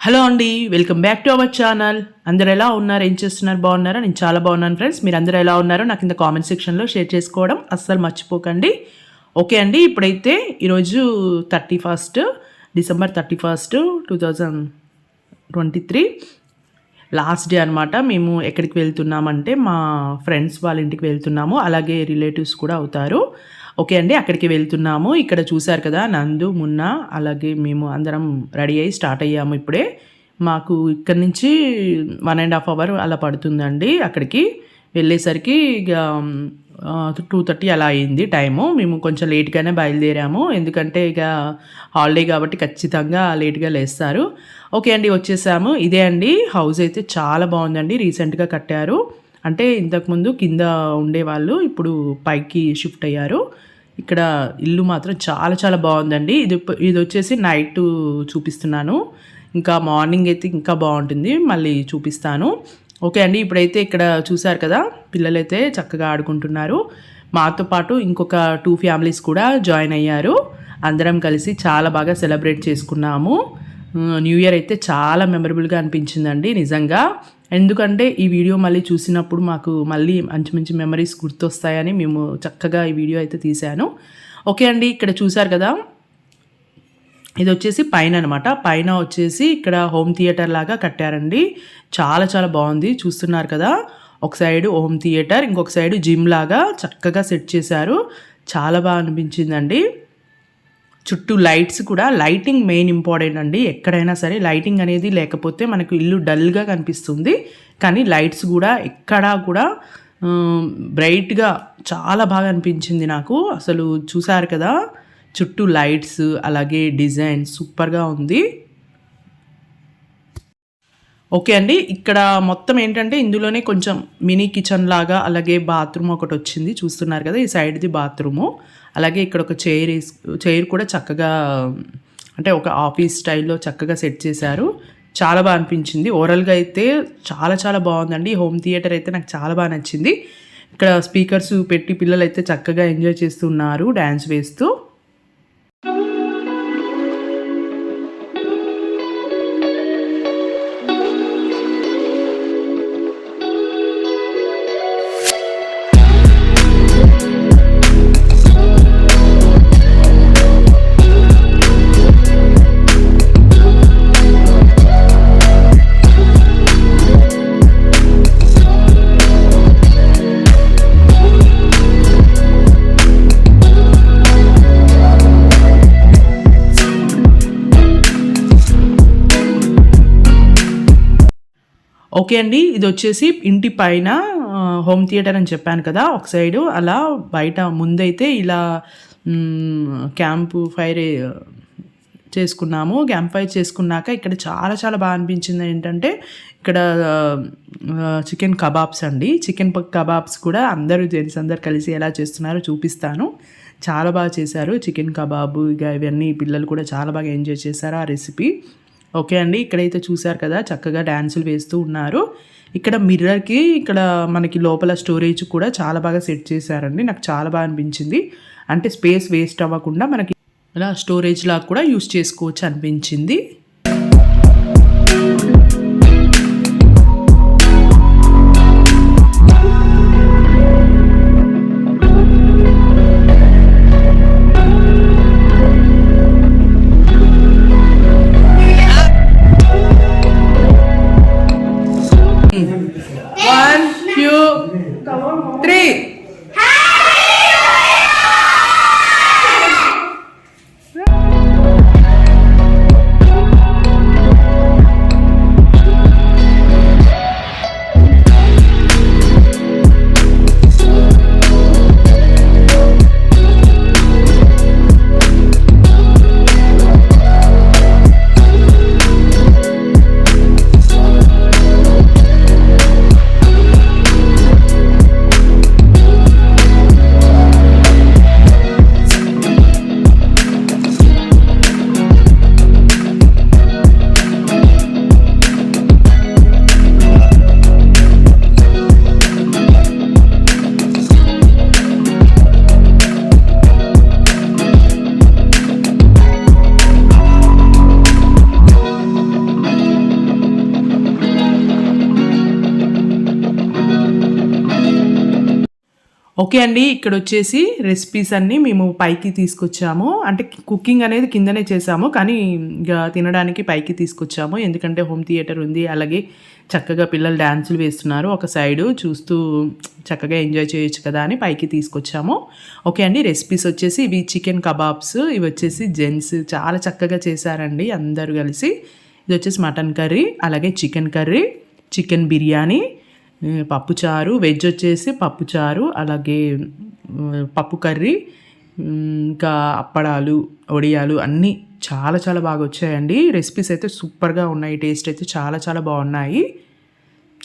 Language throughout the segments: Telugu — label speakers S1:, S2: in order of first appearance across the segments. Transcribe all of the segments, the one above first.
S1: హలో అండి welcome back to our channel. అందరు ఎలా ఉన్నారు? ఏం చేస్తున్నారు? బాగున్నారా? నేను చాలా బాగున్నాను ఫ్రెండ్స్. మీరు అందరూ ఎలా ఉన్నారో నాకు కింద కామెంట్ సెక్షన్లో షేర్ చేసుకోవడం అస్సలు మర్చిపోకండి. ఓకే అండి ఇప్పుడైతే ఈరోజు thirty first December thirty first two thousand twenty three. Last day అనమాట మేము ఎక్కడికి వెళ్తున్నామంటే మా ఫ్రెండ్స్ వాళ్ళ ఇంటికి వెళ్తున్నాము. అలాగే రిలేటివ్స్ కూడా అవుతారు. ఓకే అండి అక్కడికి వెళ్తున్నాము. ఇక్కడ చూశారు కదా నందు మున్న అలాగే మేము అందరం రెడీ అయ్యి స్టార్ట్ అయ్యాము ఇప్పుడే. మాకు ఇక్కడి నుంచి వన్ అండ్ హాఫ్ అవర్ అలా పడుతుందండి అక్కడికి. వెళ్ళేసరికి ఇక టూ థర్టీ అలా అయింది టైము. మేము కొంచెం లేట్గానే బయలుదేరాము. ఎందుకంటే ఇక హాలిడే కాబట్టి ఖచ్చితంగా లేట్గా లేస్తారు. ఓకే అండి వచ్చేసాము. ఇదే అండి హౌస్ అయితే చాలా బాగుందండి రీసెంట్గా కట్టారు. అంటే ఇంతకుముందు కింద ఉండేవాళ్ళు ఇప్పుడు పైకి షిఫ్ట్ అయ్యారు. ఇక్కడ ఇల్లు మాత్రం చాలా చాలా బాగుందండి. ఇది ఇది వచ్చేసి నైట్ చూపిస్తున్నాను. ఇంకా మార్నింగ్ అయితే ఇంకా బాగుంటుంది. మళ్ళీ చూపిస్తాను. ఓకే అండి ఇప్పుడైతే ఇక్కడ చూసారు కదా పిల్లలైతే చక్కగా ఆడుకుంటున్నారు. మాతో పాటు ఇంకొక టూ ఫ్యామిలీస్ కూడా జాయిన్ అయ్యారు. అందరం కలిసి చాలా బాగా సెలబ్రేట్ చేసుకున్నాము. న్యూ ఇయర్ అయితే చాలా మెమరబుల్గా అనిపించిందండి నిజంగా. ఎందుకంటే ఈ వీడియో మళ్ళీ చూసినప్పుడు మాకు మళ్ళీ మంచి మంచి మెమరీస్ గుర్తొస్తాయని మేము చక్కగా ఈ వీడియో అయితే తీశాను. ఓకే అండి ఇక్కడ చూసారు కదా? ఇది వచ్చేసి పైన అనమాట పైన వచ్చేసి ఇక్కడ హోమ్ థియేటర్ లాగా కట్టారండి. చాలా చాలా బాగుంది. చూస్తున్నారు కదా? ఒక సైడ్ హోమ్ థియేటర్ ఇంకొక సైడ్ జిమ్ లాగా చక్కగా సెట్ చేశారు. చాలా బాగా అనిపించిందండి. చుట్టూ లైట్స్ కూడా లైటింగ్ మెయిన్ ఇంపార్టెంట్ అండి. ఎక్కడైనా సరే లైటింగ్ అనేది లేకపోతే మనకు ఇల్లు డల్గా కనిపిస్తుంది. కానీ లైట్స్ కూడా ఎక్కడా కూడా బ్రైట్గా చాలా బాగా అనిపించింది నాకు. అసలు చూసారు కదా చుట్టూ లైట్స్ అలాగే డిజైన్ సూపర్గా ఉంది. ఓకే అండి ఇక్కడ మొత్తం ఏంటంటే ఇందులోనే కొంచెం మినీ కిచెన్ లాగా అలాగే బాత్రూమ్ ఒకటి వచ్చింది. చూస్తున్నారు కదా ఈ సైడ్ది బాత్రూము. అలాగే ఇక్కడ ఒక చైర్ చైర్ కూడా చక్కగా అంటే ఒక ఆఫీస్ స్టైల్లో చక్కగా సెట్ చేశారు. చాలా బాగా అనిపించింది. ఓవరాల్గా అయితే చాలా చాలా బాగుందండి. హోమ్ థియేటర్ అయితే నాకు చాలా బాగా నచ్చింది. ఇక్కడ స్పీకర్స్ పెట్టి పిల్లలు అయితే చక్కగా ఎంజాయ్ చేస్తున్నారు డ్యాన్స్ వేస్తూ. ఓకే అండి ఇది వచ్చేసి ఇంటి పైన హోమ్ థియేటర్ అని చెప్పాను కదా ఒక సైడు. అలా బయట ముందైతే ఇలా క్యాంపు ఫైర్ చేసుకున్నాము. క్యాంప్ ఫైర్ చేసుకున్నాక ఇక్కడ చాలా చాలా బాగా అనిపించింది ఏంటంటే ఇక్కడ చికెన్ కబాబ్స్ అండి. చికెన్ కబాబ్స్ కూడా అందరూ జెంట్స్ అందరు కలిసి ఎలా చేస్తున్నారో చూపిస్తాను. చాలా బాగా చేశారు. చికెన్ కబాబు ఇక ఇవన్నీ పిల్లలు కూడా చాలా బాగా ఎంజాయ్ చేశారు ఆ రెసిపీ. ఓకే అండి. ఇక్కడైతే చూసారు కదా చక్కగా డ్యాన్సులు వేస్తూ ఉన్నారు. ఇక్కడ మిర్రర్కి ఇక్కడ మనకి లోపల స్టోరేజ్ కూడా చాలా బాగా సెట్ చేశారండి. నాకు చాలా బాగా అనిపించింది. అంటే స్పేస్ వేస్ట్ అవ్వకుండా మనకి ఇలా స్టోరేజ్ లాగా కూడా యూస్ చేసుకోవచ్చు అనిపించింది. ఓకే అండి ఇక్కడ వచ్చేసి రెసిపీస్ అన్నీ మేము పైకి తీసుకొచ్చాము. అంటే కుకింగ్ అనేది కిందనే చేసాము కానీ ఇక తినడానికి పైకి తీసుకొచ్చాము. ఎందుకంటే హోమ్ థియేటర్ ఉంది అలాగే చక్కగా పిల్లలు డ్యాన్సులు వేస్తున్నారు. ఒక సైడు చూస్తూ చక్కగా ఎంజాయ్ చేయొచ్చు కదా అని పైకి తీసుకొచ్చాము. ఓకే అండి రెసిపీస్ వచ్చేసి ఇవి చికెన్ కబాబ్స్ ఇవి వచ్చేసి జెంట్స్ చాలా చక్కగా చేశారండి అందరూ కలిసి. ఇది వచ్చేసి మటన్ కర్రీ అలాగే చికెన్ కర్రీ చికెన్ బిర్యానీ పప్పుచారు వెజ్ వచ్చేసి పప్పుచారు అలాగే పప్పు కర్రీ ఇంకా అప్పడాలు వడియాలు అన్నీ చాలా చాలా బాగా వచ్చాయండి. రెసిపీస్ అయితే సూపర్గా ఉన్నాయి. టేస్ట్ అయితే చాలా చాలా బాగున్నాయి.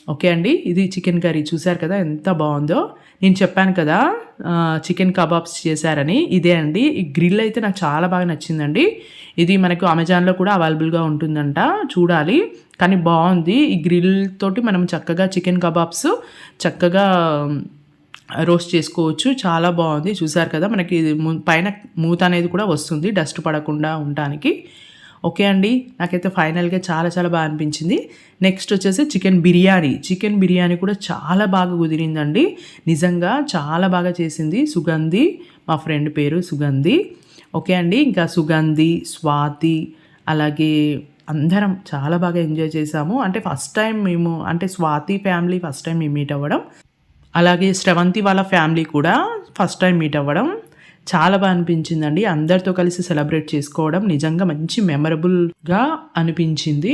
S1: ఓకే అండి ఇది చికెన్ కర్రీ. చూశారు కదా ఎంత బాగుందో. నేను చెప్పాను కదా చికెన్ కబాబ్స్ చేశారని. ఇదే అండి. ఈ గ్రిల్ అయితే నాకు చాలా బాగా నచ్చిందండి. ఇది మనకు అమెజాన్లో కూడా అవైలబుల్గా ఉంటుందంట. చూడాలి. కానీ బాగుంది. ఈ గ్రిల్ తోటి మనం చక్కగా చికెన్ కబాబ్స్ చక్కగా రోస్ట్ చేసుకోవచ్చు. చాలా బాగుంది. చూసారు కదా మనకి ఇది పైన మూత అనేది కూడా వస్తుంది. డస్ట్ పడకుండా ఉండటానికి ఓకే అండి. నాకైతే ఫైనల్గా చాలా చాలా బాగా అనిపించింది. నెక్స్ట్ వచ్చేసి చికెన్ బిర్యానీ. చికెన్ బిర్యానీ కూడా చాలా బాగా కుదిరిందండి. నిజంగా చాలా బాగా చేసింది సుగంధి. మా ఫ్రెండ్ పేరు సుగంధి. ఓకే అండి. ఇంకా సుగంధి స్వాతి అలాగే అందరం చాలా బాగా ఎంజాయ్ చేసాము. అంటే ఫస్ట్ టైం మేము అంటే స్వాతి ఫ్యామిలీ ఫస్ట్ టైం మేము మీట్ అవ్వడం. అలాగే శ్రవంతి వాళ్ళ ఫ్యామిలీ కూడా ఫస్ట్ టైం మీట్ అవ్వడం. చాలా బాగా అనిపించిందండి. అందరితో కలిసి సెలబ్రేట్ చేసుకోవడం నిజంగా మంచి మెమరబుల్గా అనిపించింది.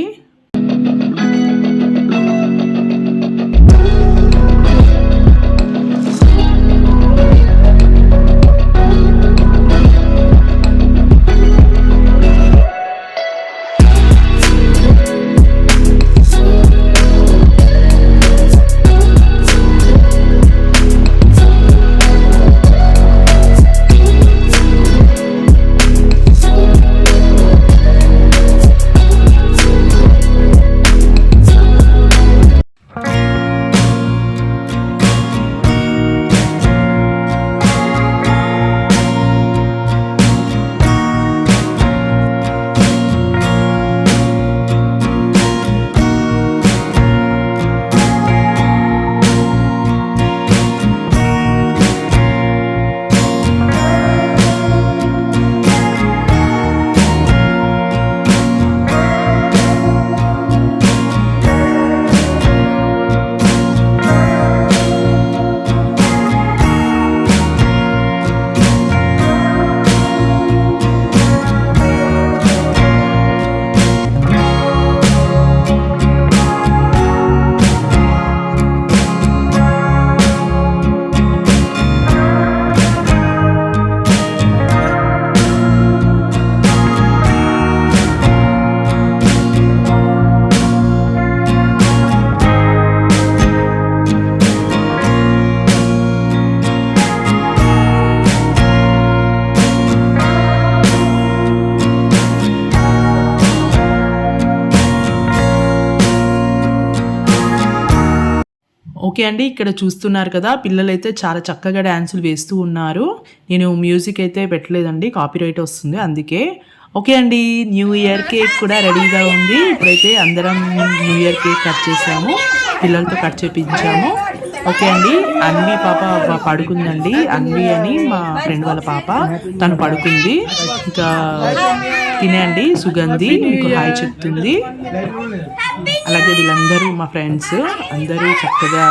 S1: ఓకే అండి ఇక్కడ చూస్తున్నారు కదా పిల్లలైతే చాలా చక్కగా డ్యాన్సులు వేస్తూ ఉన్నారు. నేను మ్యూజిక్ అయితే పెట్టలేదండి కాపీరైట్ వస్తుంది అందుకే. ఓకే అండి న్యూ ఇయర్ కేక్ కూడా రెడీగా ఉంది. ఇప్పుడైతే అందరం న్యూ ఇయర్ కేక్ కట్ చేసాము పిల్లలతో కట్ చేపించాము. ఓకే అండి అన్వి పాప పడుకుందండి. అన్వి అని మా ఫ్రెండ్ వాళ్ళ పాప తను పడుకుంది. ఇంకా తినండి సుగంధి మీకు హాయ్ చెప్తుంది. అలాగే వీళ్ళందరూ మా ఫ్రెండ్స్ అందరూ చక్కగా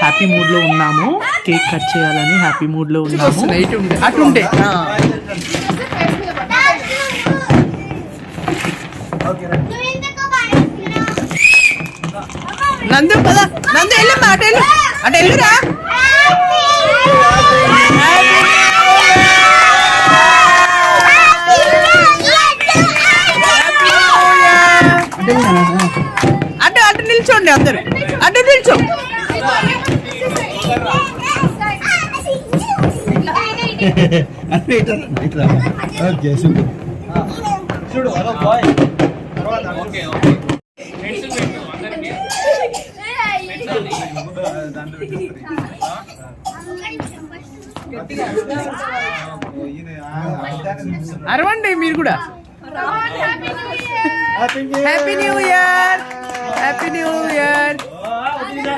S1: హ్యాపీ మూడ్లో ఉన్నాము. కేక్ కట్ చేయాలని హ్యాపీ మూడ్లో ఉన్నాము. అటుంటే నందు పద. నందు వెళ్ళమ్మా అటు వెళ్ళు. అటు వెళ్ళురా అడ్డు అటు నిల్చోండి అందరు. అడ్డు నిల్చో.
S2: ఓకే సూపర్
S1: అరవండి మీరు కూడా. Happy new year happy new year
S3: Happy New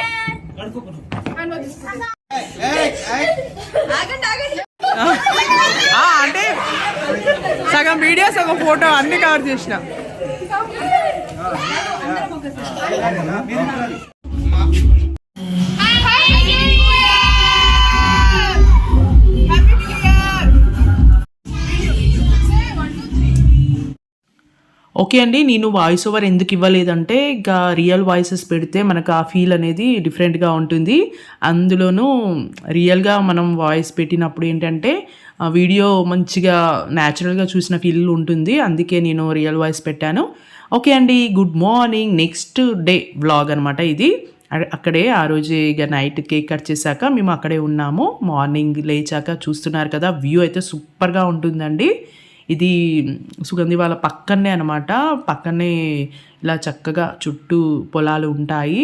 S3: Year!
S1: ఆ, అంటే సగం వీడియో సగం ఫోటో అన్ని కవర్ చేసిన. ఓకే అండి నేను వాయిస్ ఓవర్ ఎందుకు ఇవ్వలేదంటే ఇంకా రియల్ వాయిసెస్ పెడితే మనకు ఆ ఫీల్ అనేది డిఫరెంట్గా ఉంటుంది. అందులోనూ రియల్గా మనం వాయిస్ పెట్టినప్పుడు ఏంటంటే వీడియో మంచిగా న్యాచురల్గా చూసిన ఫీల్ ఉంటుంది. అందుకే నేను రియల్ వాయిస్ పెట్టాను. ఓకే అండి good morning next day vlog అనమాట ఇది. అక్కడే ఆ రోజు ఇక నైట్ కేక్ కట్ చేశాక మేము అక్కడే ఉన్నాము. మార్నింగ్ లేచాక చూస్తున్నారు కదా వ్యూ అయితే సూపర్గా ఉంటుందండి. ఇది సుగంధి వాళ్ళ పక్కనే అనమాట పక్కనే ఇలా చక్కగా చుట్టూ పొలాలు ఉంటాయి.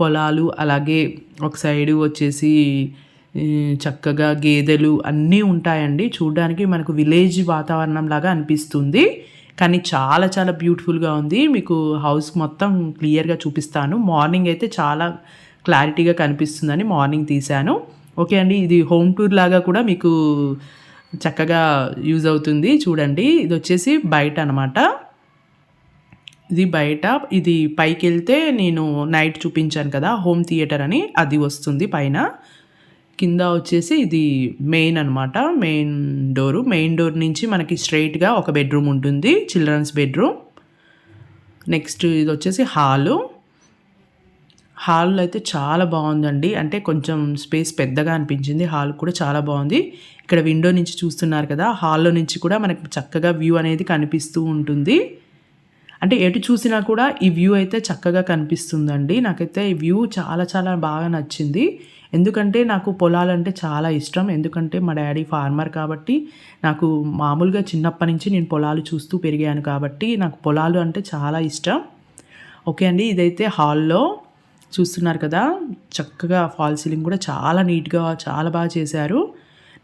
S1: పొలాలు అలాగే ఒక సైడు వచ్చేసి చక్కగా గేదెలు అన్నీ ఉంటాయండి. చూడడానికి మనకు విలేజ్ వాతావరణం లాగా అనిపిస్తుంది. కానీ చాలా చాలా బ్యూటిఫుల్గా ఉంది. మీకు హౌస్ మొత్తం క్లియర్గా చూపిస్తాను. మార్నింగ్ అయితే చాలా క్లారిటీగా కనిపిస్తుందని మార్నింగ్ తీశాను. ఓకే అండి ఇది హోమ్ టూర్ లాగా కూడా మీకు చక్కగా యూజ్ అవుతుంది. చూడండి ఇది వచ్చేసి బయట అనమాట ఇది బయట ఇది పైకి వెళ్తే నేను నైట్ చూపించాను కదా హోమ్ థియేటర్ అని అది వస్తుంది పైన. కింద వచ్చేసి ఇది మెయిన్ అనమాట మెయిన్ డోరు. మెయిన్ డోర్ నుంచి మనకి స్ట్రైట్గా ఒక బెడ్రూమ్ ఉంటుంది చిల్డ్రన్స్ బెడ్రూమ్. నెక్స్ట్ ఇది వచ్చేసి హాలు. హాల్ అయితే చాలా బాగుందండి. అంటే కొంచెం స్పేస్ పెద్దగా అనిపించింది. హాల్ కూడా చాలా బాగుంది. ఇక్కడ విండో నుంచి చూస్తున్నారు కదా హాల్లో నుంచి కూడా మనకు చక్కగా వ్యూ అనేది కనిపిస్తూ ఉంటుంది. అంటే ఎటు చూసినా కూడా ఈ వ్యూ అయితే చక్కగా కనిపిస్తుందండి. నాకైతే ఈ వ్యూ చాలా చాలా బాగా నచ్చింది. ఎందుకంటే నాకు పొలాలంటే చాలా ఇష్టం. ఎందుకంటే మా డాడీ ఫార్మర్ కాబట్టి నాకు మామూలుగా చిన్నప్పటి నుంచి నేను పొలాలు చూస్తూ పెరిగాను కాబట్టి నాకు పొలాలు అంటే చాలా ఇష్టం. ఓకే అండి ఇదైతే హాల్లో. చూస్తున్నారు కదా. చక్కగా ఫాల్ సీలింగ్ కూడా చాలా నీట్గా చాలా బాగా చేశారు.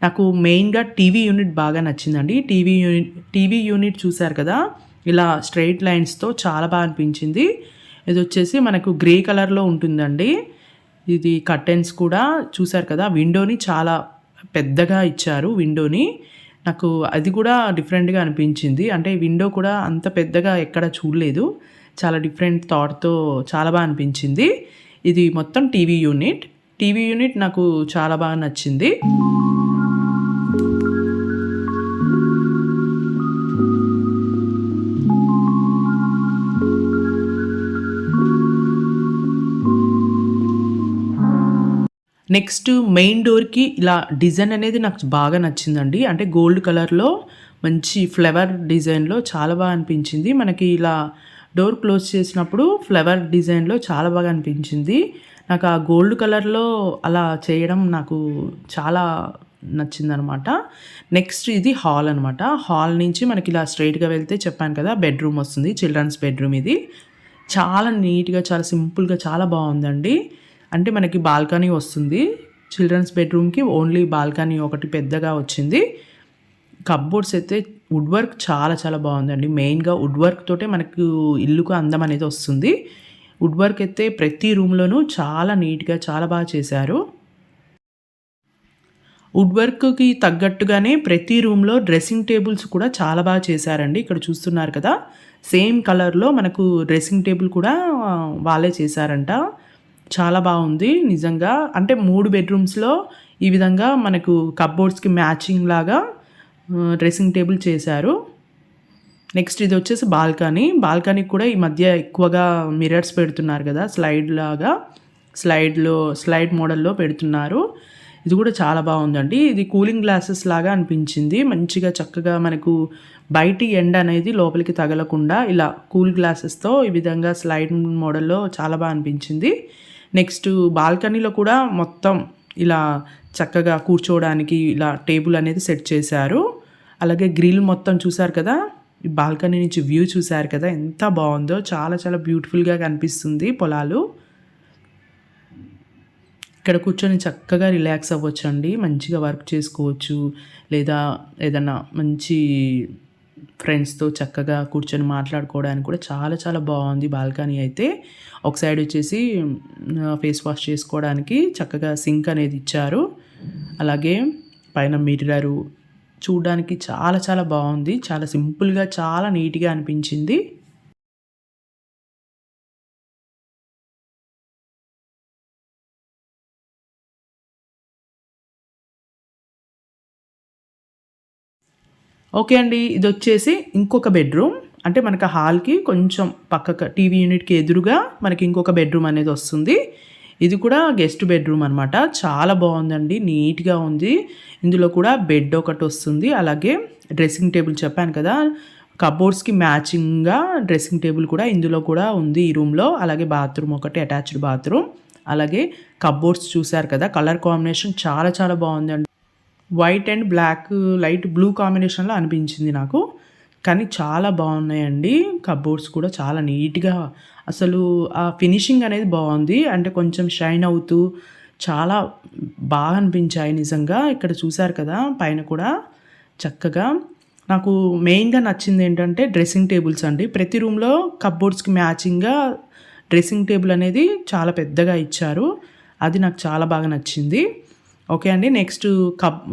S1: నాకు మెయిన్గా టీవీ యూనిట్ బాగా నచ్చిందండి. టీవీ యూనిట్ టీవీ యూనిట్ చూశారు కదా. ఇలా స్ట్రైట్ లైన్స్తో చాలా బాగా అనిపించింది. ఇది వచ్చేసి మనకు గ్రే కలర్లో ఉంటుందండి. ఇది కర్టెన్స్ కూడా చూశారు కదా. విండోని చాలా పెద్దగా ఇచ్చారు విండోని. నాకు అది కూడా డిఫరెంట్గా అనిపించింది. అంటే విండో కూడా అంత పెద్దగా ఎక్కడ చూడలేదు. చాలా డిఫరెంట్ థాట్తో చాలా బాగా అనిపించింది. ఇది మొత్తం టీవీ యూనిట్. టీవీ యూనిట్ నాకు చాలా బాగా నచ్చింది. నెక్స్ట్ మెయిన్ డోర్కి ఇలా డిజైన్ అనేది నాకు బాగా నచ్చిందండి. అంటే గోల్డ్ కలర్లో మంచి ఫ్లవర్ డిజైన్లో చాలా బాగా అనిపించింది. మనకి ఇలా డోర్ క్లోజ్ చేసినప్పుడు ఫ్లవర్ డిజైన్లో చాలా బాగా అనిపించింది. నాకు ఆ గోల్డ్ కలర్లో అలా చేయడం నాకు చాలా నచ్చిందనమాట. నెక్స్ట్ ఇది హాల్ అనమాట. హాల్ నుంచి మనకి ఇలా స్ట్రైట్గా వెళ్తే చెప్పాను కదా బెడ్రూమ్ వస్తుంది చిల్డ్రన్స్ బెడ్రూమ్ ఇది. చాలా నీట్గా చాలా సింపుల్గా చాలా బాగుందండి. అంటే మనకి బాల్కనీ వస్తుంది. చిల్డ్రన్స్ బెడ్రూమ్కి ఓన్లీ బాల్కనీ ఒకటి పెద్దగా వచ్చింది. కప్బోర్డ్స్ అయితే వుడ్ వర్క్ చాలా చాలా బాగుందండి. మెయిన్గా వుడ్ వర్క్ తోటే మనకు ఇల్లుకు అందం అనేది వస్తుంది. వుడ్ వర్క్ అయితే ప్రతి రూమ్లోనూ చాలా నీట్గా చాలా బాగా చేశారు. వుడ్ వర్క్కి తగ్గట్టుగానే ప్రతి రూమ్లో డ్రెస్సింగ్ టేబుల్స్ కూడా చాలా బాగా చేశారండి. ఇక్కడ చూస్తున్నారు కదా సేమ్ కలర్లో మనకు డ్రెస్సింగ్ టేబుల్ కూడా వాళ్ళే చేశారంట. చాలా బాగుంది నిజంగా. అంటే మూడు బెడ్రూమ్స్లో ఈ విధంగా మనకు కప్బోర్డ్స్కి మ్యాచింగ్ లాగా డ్రెస్సింగ్ టేబుల్ చేశారు. నెక్స్ట్ ఇది వచ్చేసి బాల్కనీ. బాల్కనీకి కూడా ఈ మధ్య ఎక్కువగా మిరర్స్ పెడుతున్నారు కదా స్లైడ్ లాగా. స్లైడ్లో స్లైడ్ మోడల్లో పెడుతున్నారు. ఇది కూడా చాలా బాగుందండి. ఇది కూలింగ్ గ్లాసెస్ లాగా అనిపించింది. మంచిగా చక్కగా మనకు బయటి ఎండ అనేది లోపలికి తగలకుండా ఇలా కూల్ గ్లాసెస్తో ఈ విధంగా స్లైడ్ మోడల్లో చాలా బాగా అనిపించింది. నెక్స్ట్ బాల్కనీలో కూడా మొత్తం ఇలా చక్కగా కూర్చోవడానికి ఇలా టేబుల్ అనేది సెట్ చేశారు. అలాగే గ్రిల్ మొత్తం చూసారు కదా? ఈ బాల్కనీ నుంచి వ్యూ చూసారు కదా? ఎంత బాగుందో. చాలా చాలా బ్యూటిఫుల్గా కనిపిస్తుంది పొలాలు. ఇక్కడ కూర్చొని చక్కగా రిలాక్స్ అవ్వచ్చు అండి మంచిగా వర్క్ చేసుకోవచ్చు. లేదా ఏదన్నా మంచి ఫ్రెండ్స్తో చక్కగా కూర్చొని మాట్లాడుకోవడానికి కూడా చాలా చాలా బాగుంది బాల్కనీ అయితే. ఒక సైడ్ వచ్చేసి ఫేస్ వాష్ చేసుకోవడానికి చక్కగా సింక్ అనేది ఇచ్చారు. అలాగే పైన మిర్రరు చూడడానికి చాలా చాలా బాగుంది. చాలా సింపుల్గా చాలా నీట్గా అనిపించింది. ఓకే అండి. ఇది వచ్చేసి ఇంకొక బెడ్రూమ్. అంటే మనకు హాల్కి కొంచెం పక్కక టీవీ యూనిట్కి ఎదురుగా మనకి ఇంకొక బెడ్రూమ్ అనేది వస్తుంది. ఇది కూడా గెస్ట్ బెడ్రూమ్ అనమాట చాలా బాగుందండి నీట్గా ఉంది. ఇందులో కూడా బెడ్ ఒకటి వస్తుంది అలాగే డ్రెస్సింగ్ టేబుల్ చెప్పాను కదా కబోర్డ్స్కి మ్యాచింగ్గా డ్రెస్సింగ్ టేబుల్ కూడా ఇందులో కూడా ఉంది ఈ రూమ్లో అలాగే బాత్రూమ్ ఒకటి అటాచ్డ్ బాత్రూమ్ అలాగే కబోర్డ్స్ చూశారు కదా కలర్ కాంబినేషన్ చాలా చాలా బాగుందండి. White and black light blue కాంబినేషన్లో అనిపించింది నాకు కానీ చాలా బాగున్నాయండి కబోర్డ్స్ కూడా చాలా నీట్గా అసలు ఆ ఫినిషింగ్ అనేది బాగుంది. అంటే కొంచెం షైన్ అవుతూ చాలా బాగా అనిపించాయి నిజంగా. ఇక్కడ చూశారు కదా పైన కూడా చక్కగా. నాకు మెయిన్గా నచ్చింది ఏంటంటే డ్రెస్సింగ్ టేబుల్స్ అండి. ప్రతి రూమ్లో కప్బోర్డ్స్కి మ్యాచింగ్గా డ్రెస్సింగ్ టేబుల్ అనేది చాలా పెద్దగా ఇచ్చారు. అది నాకు చాలా బాగా నచ్చింది. ఓకే అండి. నెక్స్ట్ కప్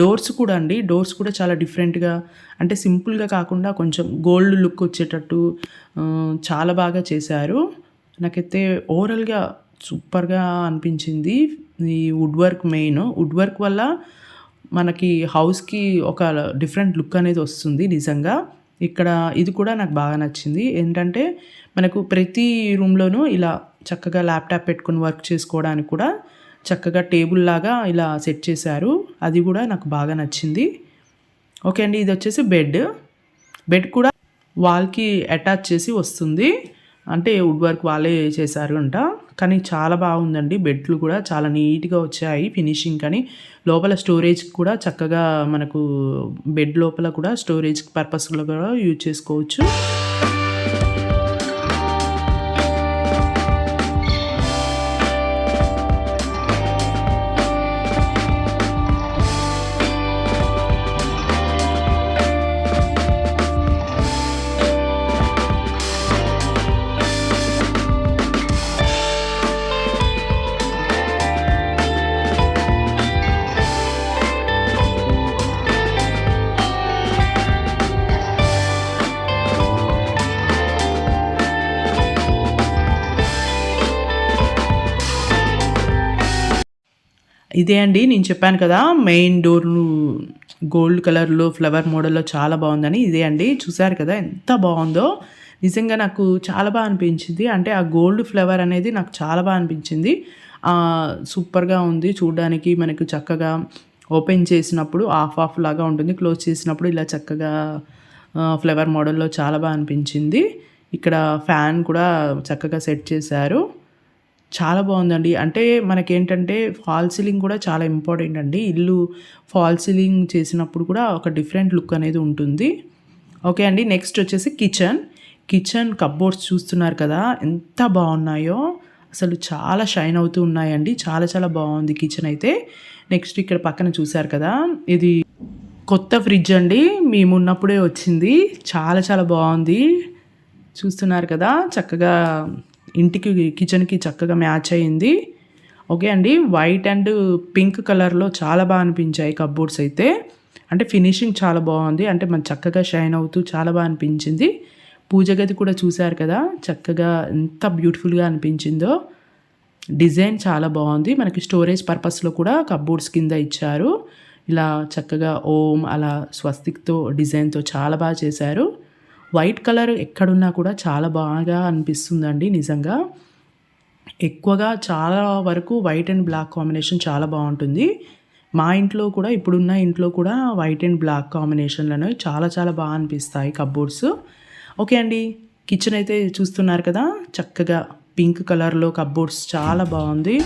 S1: డోర్స్ కూడా అండి. డోర్స్ కూడా చాలా డిఫరెంట్గా అంటే సింపుల్గా కాకుండా కొంచెం గోల్డ్ లుక్ వచ్చేటట్టు చాలా బాగా చేశారు. నాకైతే ఓవరాల్గా సూపర్గా అనిపించింది. ఈ wood work main. Wood work వల్ల మనకి హౌస్కి ఒక డిఫరెంట్ లుక్ అనేది వస్తుంది నిజంగా. ఇక్కడ ఇది కూడా నాకు బాగా నచ్చింది. ఏంటంటే మనకు ప్రతి రూమ్లోనూ ఇలా చక్కగా ల్యాప్టాప్ పెట్టుకుని వర్క్ చేసుకోవడానికి కూడా చక్కగా టేబుల్ లాగా ఇలా సెట్ చేశారు. అది కూడా నాకు బాగా నచ్చింది. ఓకే అండి ఇది వచ్చేసి బెడ్. బెడ్ కూడా వాల్కి అటాచ్ చేసి వస్తుంది. అంటే వుడ్ వర్క్ వాళ్ళే చేశారు అంట. కానీ చాలా బాగుందండి. బెడ్లు కూడా చాలా నీట్గా వచ్చాయి ఫినిషింగ్. కానీ లోపల స్టోరేజ్ కూడా చక్కగా మనకు బెడ్ లోపల కూడా స్టోరేజ్ పర్పస్లో కూడా యూజ్ చేసుకోవచ్చు. ఇదే అండి నేను చెప్పాను కదా మెయిన్ డోర్ గోల్డ్ కలర్లో ఫ్లవర్ మోడల్లో చాలా బాగుందని ఇదే అండి. చూసారు కదా ఎంత బాగుందో. నిజంగా నాకు చాలా బాగా అనిపించింది. అంటే ఆ గోల్డ్ ఫ్లవర్ అనేది నాకు చాలా బాగా అనిపించింది. సూపర్గా ఉంది. చూడడానికి మనకు చక్కగా ఓపెన్ చేసినప్పుడు ఆఫ్ ఆఫ్ లాగా ఉంటుంది. క్లోజ్ చేసినప్పుడు ఇలా చక్కగా ఫ్లవర్ మోడల్లో చాలా బాగా అనిపించింది. ఇక్కడ ఫ్యాన్ కూడా చక్కగా సెట్ చేశారు. చాలా బాగుందండి. అంటే మనకేంటంటే ఫాల్ సీలింగ్ కూడా చాలా ఇంపార్టెంట్ అండి. ఇల్లు ఫాల్ సీలింగ్ చేసినప్పుడు కూడా ఒక డిఫరెంట్ లుక్ అనేది ఉంటుంది. ఓకే అండి నెక్స్ట్ వచ్చేసి కిచెన్. కిచెన్ కబ్బోర్డ్స్ చూస్తున్నారు కదా ఎంత బాగున్నాయో. అసలు చాలా షైన్ అవుతూ ఉన్నాయండి. చాలా చాలా బాగుంది కిచెన్ అయితే. నెక్స్ట్ ఇక్కడ పక్కన చూసారు కదా ఇది కొత్త ఫ్రిడ్జ్ అండి. మేము ఉన్నప్పుడే వచ్చింది. చాలా చాలా బాగుంది. చూస్తున్నారు కదా చక్కగా ఇంటికి కిచెన్కి చక్కగా మ్యాచ్ అయింది. ఓకే అండి వైట్ అండ్ పింక్ కలర్లో చాలా బాగా అనిపించాయి కబ్బోర్డ్స్ అయితే. అంటే ఫినిషింగ్ చాలా బాగుంది. అంటే మన చక్కగా షైన్ అవుతూ చాలా బాగా అనిపించింది. పూజ గది కూడా చూశారు కదా చక్కగా ఎంత బ్యూటిఫుల్గా అనిపించిందో. డిజైన్ చాలా బాగుంది. మనకి స్టోరేజ్ పర్పస్లో కూడా కబ్బోర్డ్స్ కింద ఇచ్చారు. ఇలా చక్కగా ఓం అలా స్వస్తిక్తో డిజైన్తో చాలా బాగా చేశారు. వైట్ కలర్ ఎక్కడున్నా కూడా చాలా బాగా అనిపిస్తుందండి నిజంగా. ఎక్కువగా చాలా వరకు వైట్ అండ్ బ్లాక్ కాంబినేషన్ చాలా బాగుంటుంది. మా ఇంట్లో కూడా ఇప్పుడున్న ఇంట్లో కూడా వైట్ అండ్ బ్లాక్ కాంబినేషన్లు చాలా చాలా బాగా అనిపిస్తాయి కబ్బోర్డ్స్ ఓకే అండి కిచెన్ అయితే చూస్తున్నారు కదా చక్కగా పింక్ కలర్లో కబ్బోర్డ్స్ చాలా బాగుంది.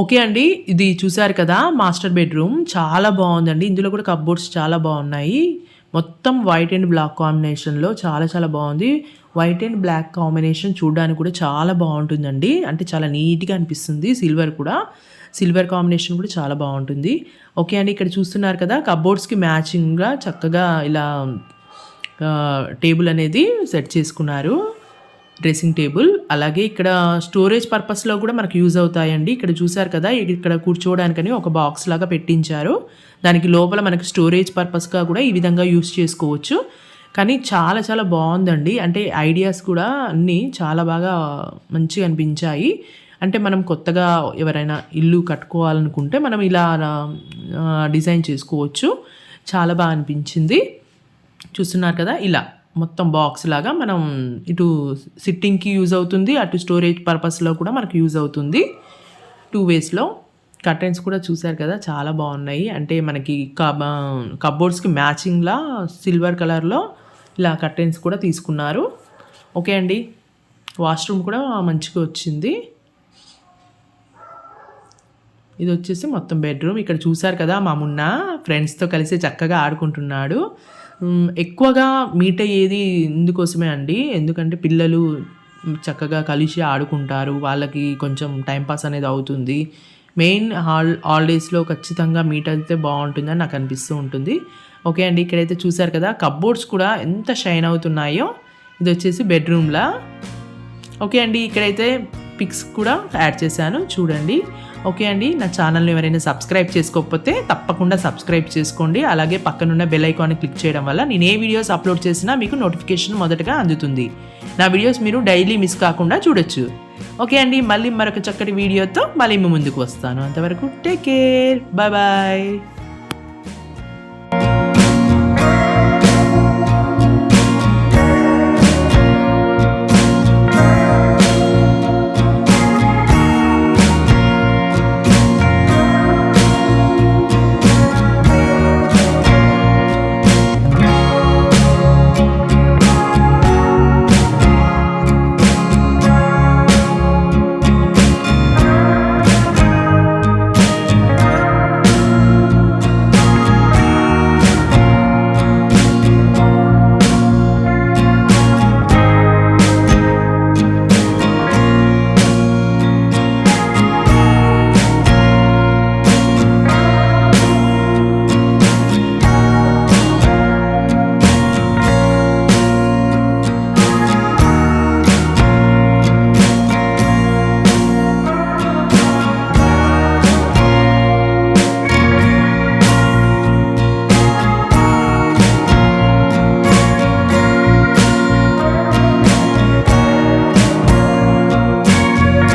S1: ఓకే అండి ఇది చూసారు కదా మాస్టర్ బెడ్రూమ్. చాలా బాగుందండి. ఇందులో కూడా కప్బోర్డ్స్ చాలా బాగున్నాయి. మొత్తం వైట్ అండ్ బ్లాక్ కాంబినేషన్లో చాలా చాలా బాగుంది. వైట్ అండ్ బ్లాక్ కాంబినేషన్ చూడడానికి కూడా చాలా బాగుంటుందండి. అంటే చాలా నీట్గా అనిపిస్తుంది. సిల్వర్ కూడా. సిల్వర్ కాంబినేషన్ కూడా చాలా బాగుంటుంది. ఓకే అండి ఇక్కడ చూస్తున్నారు కదా కప్బోర్డ్స్కి మ్యాచింగ్గా చక్కగా ఇలా టేబుల్ అనేది సెట్ చేసుకున్నారు. డ్రెస్సింగ్ టేబుల్ అలాగే ఇక్కడ స్టోరేజ్ పర్పస్లో కూడా మనకు యూజ్ అవుతాయండి. ఇక్కడ చూసారు కదా ఇక్కడ కూర్చోవడానికని ఒక బాక్స్ లాగా పెట్టించారు. దానికి లోపల మనకి స్టోరేజ్ పర్పస్గా కూడా ఈ విధంగా యూజ్ చేసుకోవచ్చు. కానీ చాలా చాలా బాగుందండి. అంటే ఐడియాస్ కూడా అన్నీ చాలా బాగా మంచిగా అనిపించాయి. అంటే మనం కొత్తగా ఎవరైనా ఇల్లు కట్టుకోవాలనుకుంటే మనం ఇలా డిజైన్ చేసుకోవచ్చు. చాలా బాగా అనిపించింది. చూస్తున్నారు కదా ఇలా. మొత్తం బాక్స్ లాగా మనం ఇటు సిట్టింగ్కి యూజ్ అవుతుంది అటు స్టోరేజ్ పర్పస్లో కూడా మనకు యూజ్ అవుతుంది. టూ వేస్లో కర్టెన్స్ కూడా చూసారు కదా చాలా బాగున్నాయి. అంటే మనకి కబ కబోర్డ్స్కి మ్యాచింగ్లా సిల్వర్ కలర్లో ఇలా కర్టెన్స్ కూడా తీసుకున్నారు. ఓకే అండి. వాష్రూమ్ కూడా మంచిగా వచ్చింది. ఇది వచ్చేసి మొత్తం బెడ్రూమ్ ఇక్కడ చూసారు కదా మా మున్న ఫ్రెండ్స్తో కలిసి చక్కగా ఆడుకుంటున్నాడు. ఎక్కువగా మీట్ అయ్యేది ఇందుకోసమే అండి. ఎందుకంటే పిల్లలు చక్కగా కలిసి ఆడుకుంటారు. వాళ్ళకి కొంచెం టైంపాస్ అనేది అవుతుంది. మెయిన్ హాల్ హాలిడేస్లో ఖచ్చితంగా మీట్ అయితే బాగుంటుందని నాకు అనిపిస్తూ ఉంటుంది. ఓకే అండి ఇక్కడైతే చూసారు కదా కబ్బోర్డ్స్ కూడా ఎంత షైన్ అవుతున్నాయో. ఇది వచ్చేసి బెడ్రూమ్లా ఓకే అండి ఇక్కడైతే పిక్స్ కూడా యాడ్ చేశాను. చూడండి. ఓకే అండి నా ఛానల్ని ఎవరైనా సబ్స్క్రైబ్ చేసుకోకపోతే తప్పకుండా సబ్స్క్రైబ్ చేసుకోండి. అలాగే పక్కనున్న బెల్ ఐకాన్ని క్లిక్ చేయడం వల్ల నేను ఏ వీడియోస్ అప్లోడ్ చేసినా మీకు నోటిఫికేషన్ మొదటగా అందుతుంది. నా వీడియోస్ మీరు డైలీ మిస్ కాకుండా చూడొచ్చు. ఓకే అండి మళ్ళీ మరొక చక్కటి వీడియోతో మళ్ళీ మీ ముందుకు వస్తాను. అంతవరకు టేక్ కేర్ బాయ్ బాయ్.